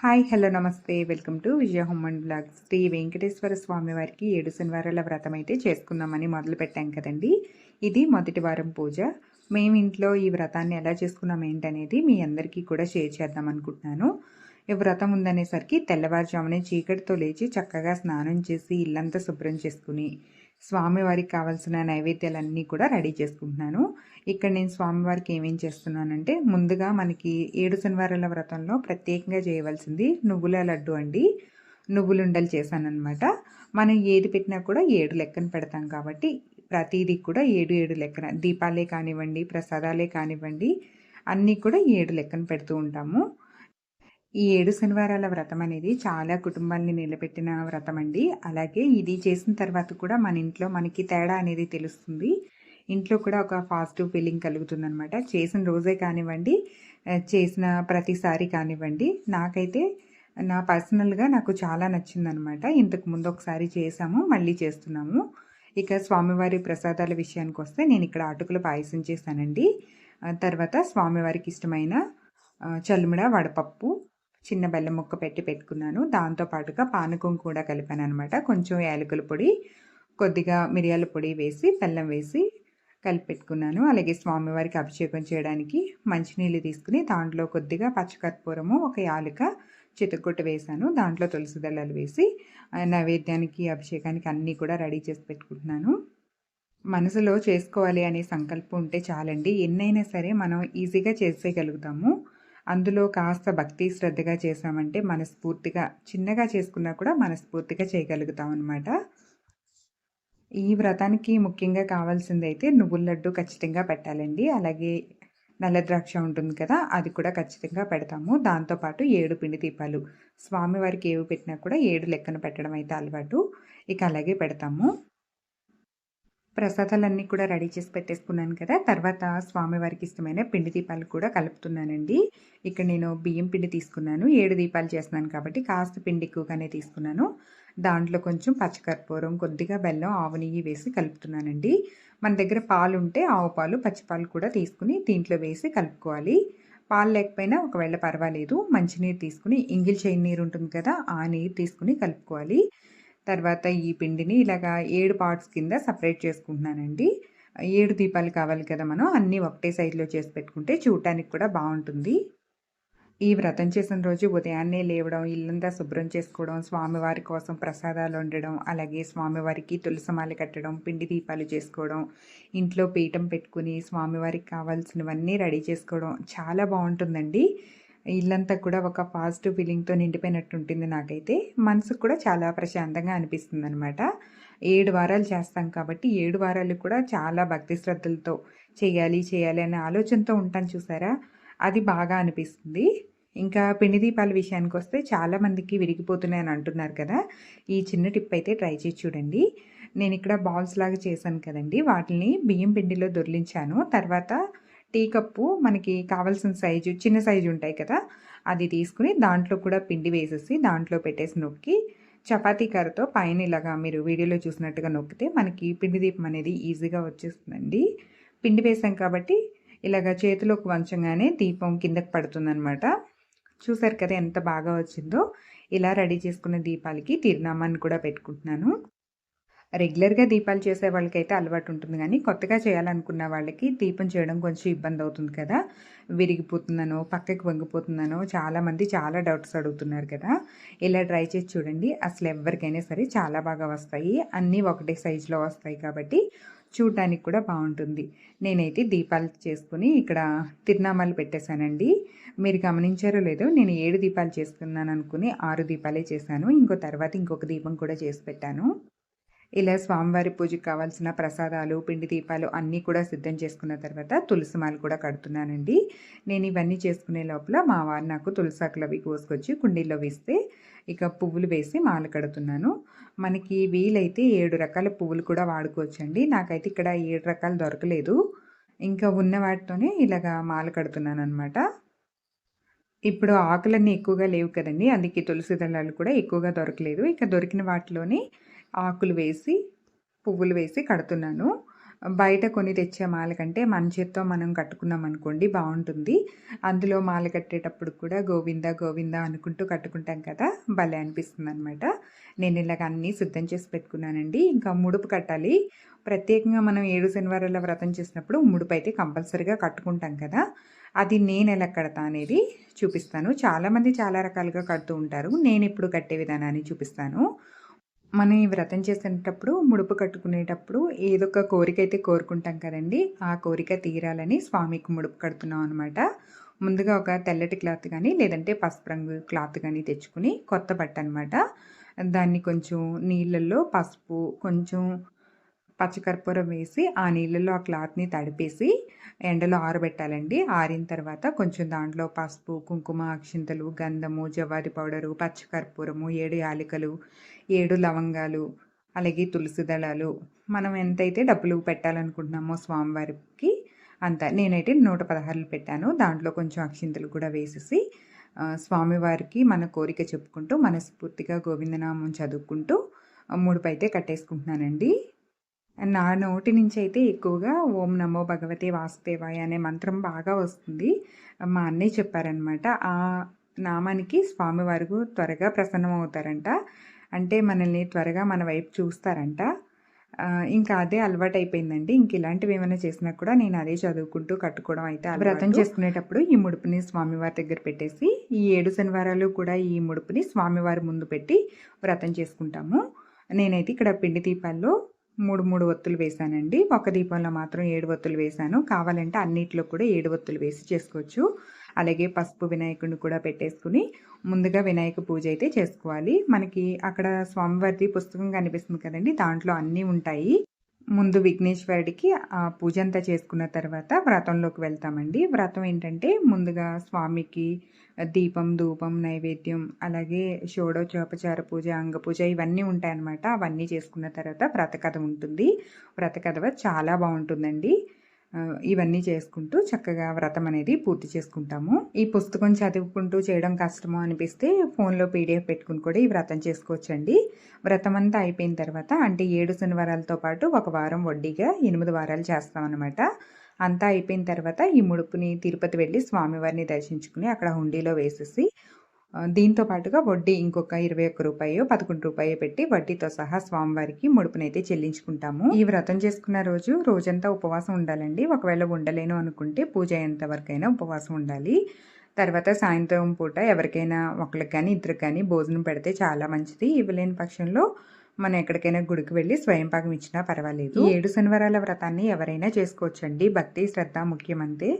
Hi hello namaste. Welcome to Vijaya human blog Shri Venkateswara స్వామి వారికి ఏడు శనివారాల వ్రతం అయితే చేసుకుందామని మొదలు పెట్టాం కదండి. ఇది మొదటి వారం పూజ. మేము ఇంట్లో ఈ వ్రతాన్ని ఎలా చేసుకున్నాం ఏంటనేది మీ అందరికీ కూడా షేర్ చేద్దాం అనుకుంటున్నాను. ఈ వ్రతం ఉందనేసరికి తెల్లవారుజామునే చీకటితో లేచి చక్కగా స్నానం చేసి ఇల్లంతా శుభ్రం చేసుకుని స్వామివారికి కావాల్సిన నైవేద్యాలన్నీ కూడా రెడీ చేసుకుంటున్నాను. ఇక్కడ నేను స్వామివారికి ఏమేం చేస్తున్నానంటే ముందుగా మనకి ఏడు శనివారాల వ్రతంలో ప్రత్యేకంగా చేయవలసింది నువ్వుల లడ్డు అండి. నువ్వులుండలు చేశానమాట మనం ఏది పెట్టినా కూడా ఏడు లెక్కన పెడతాం కాబట్టి ప్రతిదీ కూడా ఏడు ఏడు లెక్కన. దీపాలే కానివ్వండి ప్రసాదాలే కానివ్వండి అన్నీ కూడా ఏడు లెక్కన పెడుతూ ఉంటాము. ఈ ఏడు శనివారాల వ్రతం అనేది చాలా కుటుంబాన్ని నిలబెట్టిన వ్రతం అండి. అలాగే ఇది చేసిన తర్వాత కూడా మన ఇంట్లో మనకి తేడా అనేది తెలుస్తుంది. ఇంట్లో కూడా ఒక పాజిటివ్ ఫీలింగ్ కలుగుతుందనమాట చేసిన రోజే కానివ్వండి చేసిన ప్రతిసారి కానివ్వండి నాకైతే నా పర్సనల్గా నాకు చాలా నచ్చిందనమాట ఇంతకు ముందు ఒకసారి చేసాము మళ్ళీ చేస్తున్నాము. ఇక స్వామివారి ప్రసాదాల విషయానికి వస్తే నేను ఇక్కడ అటుకులు పాయసం చేశానండి. తర్వాత స్వామివారికి ఇష్టమైన చల్ముడ వడపప్పు చిన్న బెల్లం ముక్క పెట్టి పెట్టుకున్నాను. దాంతోపాటుగా పానకం కూడా కలిపాను అనమాట కొంచెం యాలకుల పొడి కొద్దిగా మిరియాల పొడి వేసి బెల్లం వేసి కలిపి పెట్టుకున్నాను. అలాగే స్వామివారికి అభిషేకం చేయడానికి మంచినీళ్ళు తీసుకుని దాంట్లో కొద్దిగా పచ్చకర్పూరము ఒక యాలుక చితకొట్టు వేశాను దాంట్లో తులసి దళాలు వేసి నైవేద్యానికి అభిషేకానికి అన్నీ కూడా రెడీ చేసి పెట్టుకుంటున్నాను. మనసులో చేసుకోవాలి అనే సంకల్పం ఉంటే చాలండి. ఎన్నైనా సరే మనం ఈజీగా చేసేయగలుగుతాము. అందులో కాస్త భక్తి శ్రద్ధగా చేసామంటే మనస్ఫూర్తిగా చిన్నగా చేసుకున్నా కూడా మనస్ఫూర్తిగా చేయగలుగుతాం అనమాట ఈ వ్రతానికి ముఖ్యంగా కావాల్సింది అయితే నువ్వుల లడ్డు ఖచ్చితంగా పెట్టాలండి. అలాగే నల్ల ద్రాక్ష ఉంటుంది కదా అది కూడా ఖచ్చితంగా పెడతాము. దాంతోపాటు ఏడు పిండి దీపాలు. స్వామివారికి ఏవి పెట్టినా కూడా ఏడు లెక్కన పెట్టడం అయితే అలవాటు. ఇక అలాగే పెడతాము. ప్రసాదాలన్నీ కూడా రెడీ చేసి పెట్టేసుకున్నాను కదా. తర్వాత స్వామివారికి ఇష్టమైన పిండి దీపాలు కూడా కలుపుతున్నానండి. ఇక్కడ నేను బియ్యం పిండి తీసుకున్నాను. ఏడు దీపాలు చేస్తున్నాను కాబట్టి కాస్త పిండి ఎక్కువగానే తీసుకున్నాను. దాంట్లో కొంచెం పచ్చకర్పూరం కొద్దిగా బెల్లం ఆవు నెయ్యి వేసి కలుపుతున్నానండి. మన దగ్గర పాలు ఉంటే ఆవు పాలు పచ్చిపాలు కూడా తీసుకుని దీంట్లో వేసి కలుపుకోవాలి. పాలు లేకపోయినా ఒకవేళ పర్వాలేదు మంచినీరు తీసుకుని ఇంగిల్ చైన్ నీరు ఉంటుంది కదా ఆ నీరు తీసుకుని కలుపుకోవాలి. తర్వాత ఈ పిండిని ఇలాగా ఏడు పార్ట్స్ కింద సపరేట్ చేసుకుంటున్నానండి. ఏడు దీపాలు కావాలి కదా మనం అన్నీ ఒకటే సైజులో చేసి పెట్టుకుంటే చూడటానికి కూడా బాగుంటుంది. ఈ వ్రతం చేసిన రోజు ఉదయాన్నే లేవడం ఇల్లంతా శుభ్రం చేసుకోవడం స్వామివారి కోసం ప్రసాదాలు వండడం అలాగే స్వామివారికి తులసమాల కట్టడం పిండి దీపాలు చేసుకోవడం ఇంట్లో పీఠం పెట్టుకుని స్వామివారికి కావాల్సినవన్నీ రెడీ చేసుకోవడం చాలా బాగుంటుందండి. ఇల్లంతా కూడా ఒక పాజిటివ్ ఫీలింగ్తో నిండిపోయినట్టు ఉంటుంది నాకైతే. మనసుకు కూడా చాలా ప్రశాంతంగా అనిపిస్తుంది అనమాట ఏడు వారాలు చేస్తాం కాబట్టి ఏడు వారాలు కూడా చాలా భక్తి శ్రద్ధలతో చేయాలి చేయాలి అనే ఆలోచనతో ఉంటాను చూసారా? అది బాగా అనిపిస్తుంది. ఇంకా పిండి దీపాల విషయానికి వస్తే చాలామందికి విరిగిపోతున్నాయని అంటున్నారు కదా. ఈ చిన్న టిప్ అయితే ట్రై చేసి చూడండి. నేను ఇక్కడ బాల్స్ లాగా చేశాను కదండి. వాటిని బియ్యం పిండిలో దొర్లించాను. తర్వాత టీ కప్పు మనకి కావాల్సిన సైజు చిన్న సైజు ఉంటాయి కదా అది తీసుకుని దాంట్లో కూడా పిండి వేసేసి దాంట్లో పెట్టేసి నొక్కి చపాతీ కర్రతో పైన ఇలాగా మీరు వీడియోలో చూసినట్టుగా నొక్కితే మనకి పిండి దీపం అనేది ఈజీగా వచ్చేస్తుందండి. పిండి వేసాం కాబట్టి ఇలాగ చేతిలోకి వంచగానే దీపం కిందకి పడుతుందనమాట చూసారు కదా ఎంత బాగా వచ్చిందో? ఇలా రెడీ చేసుకున్న దీపాలకి తిరునామాన్ని కూడా పెట్టుకుంటున్నాను. రెగ్యులర్గా దీపాలు చేసే వాళ్ళకైతే అలవాటు ఉంటుంది. కానీ కొత్తగా చేయాలనుకున్న వాళ్ళకి దీపం చేయడం కొంచెం ఇబ్బంది అవుతుంది కదా. విరిగిపోతుందనో పక్కకి వంగిపోతుందనో చాలామంది చాలా డౌట్స్ అడుగుతున్నారు కదా. ఇలా ట్రై చేసి చూడండి. అసలు ఎవరికైనా సరే చాలా బాగా వస్తాయి. అన్నీ ఒకటే సైజులో వస్తాయి కాబట్టి చూడటానికి కూడా బాగుంటుంది. నేనైతే దీపాలు చేసుకుని ఇక్కడ తిరునామాలు పెట్టేశానండి. మీరు గమనించారో లేదో నేను ఏడు దీపాలు చేసుకున్నాను అనుకుని ఆరు దీపాలే చేశాను. ఇంకో తర్వాత ఇంకొక దీపం కూడా చేసి పెట్టాను. ఇలా స్వామివారి పూజకు కావాల్సిన ప్రసాదాలు పిండి దీపాలు అన్నీ కూడా సిద్ధం చేసుకున్న తర్వాత తులసిమాలు కూడా కడుతున్నానండి. నేను ఇవన్నీ చేసుకునే లోపల మా వారు నాకు తులసాకులు అవి కోసుకొచ్చి కుండీల్లో వేస్తే ఇక పువ్వులు వేసి మాల కడుతున్నాను. మనకి వీలైతే ఏడు రకాల పువ్వులు కూడా వాడుకోవచ్చండి. నాకైతే ఇక్కడ ఏడు రకాలు దొరకలేదు. ఇంకా ఉన్న వాటితోనే ఇలాగా మాల కడుతున్నాను అనమాట ఇప్పుడు ఆకులన్నీ ఎక్కువగా లేవు కదండి. అందుకే తులసి దళాలు కూడా ఎక్కువగా దొరకలేదు. ఇక దొరికిన వాటిలోనే ఆకులు వేసి పువ్వులు వేసి కడుతున్నాను. బయట కొని తెచ్చే మాల కంటే మన చేత్తో మనం కట్టుకున్నాం అనుకోండి బాగుంటుంది. అందులో మాల కట్టేటప్పుడు కూడా గోవింద గోవింద అనుకుంటూ కట్టుకుంటాం కదా భలే అనిపిస్తుంది అనమాట నేను ఇలాగ అన్నీ సిద్ధం చేసి పెట్టుకున్నానండి. ఇంకా ముడుపు కట్టాలి. ప్రత్యేకంగా మనం ఏడు శనివారాల వ్రతం చేసినప్పుడు ముడుపు అయితే కంపల్సరీగా కట్టుకుంటాం కదా. అది నేను ఎలా కడతా అనేది చూపిస్తాను. చాలామంది చాలా రకాలుగా కడుతూ ఉంటారు. నేను ఇప్పుడు కట్టే విధానాన్ని చూపిస్తాను. మనం ఈ వ్రతం చేసేటప్పుడు ముడుపు కట్టుకునేటప్పుడు ఏదో ఒక కోరిక అయితే కోరుకుంటాం కదండి ఆ కోరిక తీరాలని స్వామికి ముడుపు కడుతున్నాం అనమాట ముందుగా ఒక తెల్లటి క్లాత్ కానీ లేదంటే పసుపు రంగు క్లాత్ కానీ తెచ్చుకుని కొత్త బట్ట అనమాట దాన్ని కొంచెం నీళ్ళల్లో పసుపు కొంచెం పచ్చకర్పూరం వేసి ఆ నీళ్ళలో ఆ క్లాత్ని తడిపేసి ఎండలో ఆరబెట్టాలండి. ఆరిన తర్వాత కొంచెం దాంట్లో పసుపు కుంకుమ అక్షింతలు గంధము జవాది పౌడరు పచ్చకర్పూరము ఏడు యాలికలు ఏడు లవంగాలు అలాగే తులసి దళాలు. మనం ఎంతైతే డబ్బులు పెట్టాలనుకుంటున్నామో స్వామివారికి అంత నేనైతే నూట పదహారులు పెట్టాను. దాంట్లో కొంచెం అక్షింతలు కూడా వేసేసి స్వామివారికి మన కోరిక చెప్పుకుంటూ మనస్ఫూర్తిగా గోవిందనామం చదువుకుంటూ ముడుపైతే కట్టేసుకుంటున్నానండి. నా నోటి నుంచి అయితే ఎక్కువగా ఓం నమో భగవతే వాసుదేవాయ అనే మంత్రం బాగా వస్తుంది. మా అన్నయ్య చెప్పారనమాట ఆ నామానికి స్వామివారు త్వరగా ప్రసన్నం అవుతారంట అంటే మనల్ని త్వరగా మన వైపు చూస్తారంట. ఇంకా అదే అలవాటు అయిపోయిందండి ఇంక ఇలాంటివి ఏమైనా చేసినా కూడా నేను అదే చదువుకుంటూ కట్టుకోవడం అయితే వ్రతం చేసుకునేటప్పుడు ఈ ముడుపుని స్వామివారి దగ్గర పెట్టేసి ఈ ఏడు శనివారాలు కూడా ఈ ముడుపుని స్వామివారి ముందు పెట్టి వ్రతం చేసుకుంటాము. నేనైతే ఇక్కడ పిండి దీపాల్లో మూడు మూడు ఒత్తులు వేసానండి. ఒక దీపంలో మాత్రం ఏడు ఒత్తులు వేసాను. కావాలంటే అన్నిట్లో కూడా ఏడు ఒత్తులు వేసి చేసుకోవచ్చు. అలాగే పసుపు వినాయకుడిని కూడా పెట్టేసుకుని ముందుగా వినాయక పూజ అయితే చేసుకోవాలి. మనకి అక్కడ స్వామివారిది పుస్తకం కనిపిస్తుంది కదండి. దాంట్లో అన్నీ ఉంటాయి. ముందు విఘ్నేశ్వరుడికి ఆ పూజ అంతా చేసుకున్న తర్వాత వ్రతంలోకి వెళ్తామండి. వ్రతం ఏంటంటే ముందుగా స్వామికి దీపం ధూపం నైవేద్యం అలాగే షోడోచోపచార పూజ అంగపూజ ఇవన్నీ ఉంటాయన్నమాట. అవన్నీ చేసుకున్న తర్వాత వ్రతకథ ఉంటుంది. వ్రతకథ చాలా బాగుంటుందండి. ఇవన్నీ చేసుకుంటూ చక్కగా వ్రతం అనేది పూర్తి చేసుకుంటాము. ఈ పుస్తకం చదువుకుంటూ చేయడం కష్టమో అనిపిస్తే ఫోన్లో పీడిఎఫ్ పెట్టుకుని కూడా ఈ వ్రతం చేసుకోవచ్చండి. వ్రతం అంతా అయిపోయిన తర్వాత అంటే ఏడు శనివారాలతో పాటు ఒక వారం వడ్డీగా ఎనిమిది వారాలు చేస్తామన్నమాట అంతా అయిపోయిన తర్వాత ఈ ముడుపుని తిరుపతి వెళ్ళి స్వామివారిని దర్శించుకుని అక్కడ హుండీలో వేసేసి దీంతో పాటుగా వడ్డీ ఇంకొక ఇరవై ఒక్క రూపాయో పదకొండు రూపాయో పెట్టి వడ్డీతో సహా స్వామివారికి ముడుపునైతే చెల్లించుకుంటాము. ఈ వ్రతం చేసుకున్న రోజు రోజంతా ఉపవాసం ఉండాలండి. ఒకవేళ ఉండలేను అనుకుంటే పూజ అయ్యేంత వరకైనా ఉపవాసం ఉండాలి. తర్వాత సాయంత్రం పూట ఎవరికైనా ఒకరికి కానీ ఇద్దరికి కానీ భోజనం పెడితే చాలా మంచిది. ఇవ్వలేని పక్షంలో మనం ఎక్కడికైనా గుడికి వెళ్ళి స్వయం పాకం ఇచ్చినా పర్వాలేదు. ఏడు శనివారాల వ్రతాన్ని ఎవరైనా చేసుకోవచ్చండి. భక్తి శ్రద్ధ ముఖ్యమంతే.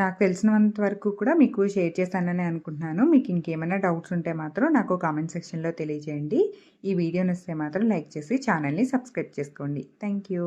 నాకు తెలిసినంత వరకు కూడా మీకు షేర్ చేశానని అనుకుంటున్నాను. మీకు ఇంకేమైనా డౌట్స్ ఉంటే మాత్రం నాకు కామెంట్ సెక్షన్లో తెలియజేయండి. ఈ వీడియో నచ్చితే మాత్రం లైక్ చేసి ఛానల్ని సబ్స్క్రైబ్ చేసుకోండి. Thank you.